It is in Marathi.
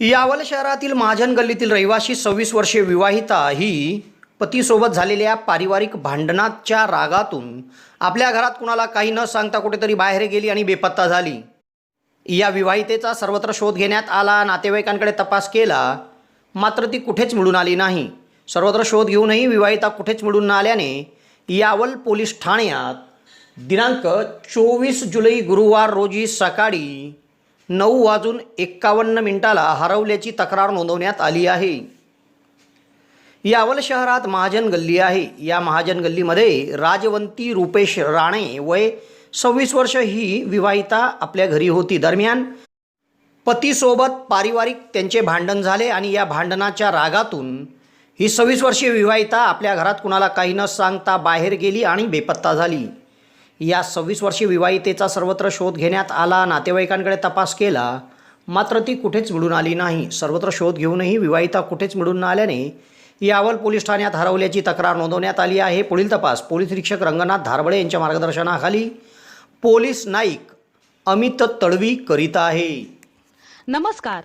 यावल शहरातील महाजन गल्लीतील रहिवाशी सव्वीस वर्षे विवाहिता ही पतीसोबत झालेल्या पारिवारिक भांडणाच्या रागातून आपल्या घरात कुणाला काही न सांगता कुठेतरी बाहेर गेली आणि बेपत्ता झाली. या विवाहितेचा सर्वत्र शोध घेण्यात आला नातेवाईकांकडे तपास केला मात्र ती कुठेच मिळून आली नाही. सर्वत्र शोध घेऊनही विवाहिता कुठेच मिळून न आल्याने यावल पोलीस ठाण्यात दिनांक चोवीस जुलै गुरुवार रोजी सकाळी नऊ वाजून एक्कावन्न मिनिटाला हरवल्याची तक्रार नोंदवण्यात आली आहे. यावल शहरात महाजन गल्ली आहे. या महाजन गल्लीमध्ये राजवंती रुपेश राणे वय सव्वीस वर्ष ही विवाहिता आपल्या घरी होती. दरम्यान पतीसोबत पारिवारिक त्यांचे भांडण झाले आणि या भांडणाच्या रागातून ही सव्वीस वर्षीय विवाहिता आपल्या घरात कुणाला काही न सांगता बाहेर गेली आणि बेपत्ता झाली. या सव्वीस वर्षीय विवाहितेचा सर्वत्र शोध घेण्यात आला नातेवाईकांकडे तपास केला मात्र ती कुठेच मिळून आली नाही. सर्वत्र शोध घेऊनही विवाहिता कुठेच मिळून न आल्याने यावल पोलीस ठाण्यात हरवल्याची तक्रार नोंदवण्यात आली आहे. पुढील तपास पोलीस निरीक्षक रंगनाथ धारबळे यांच्या मार्गदर्शनाखाली पोलीस नाईक अमित तडवी करीत आहे. नमस्कार.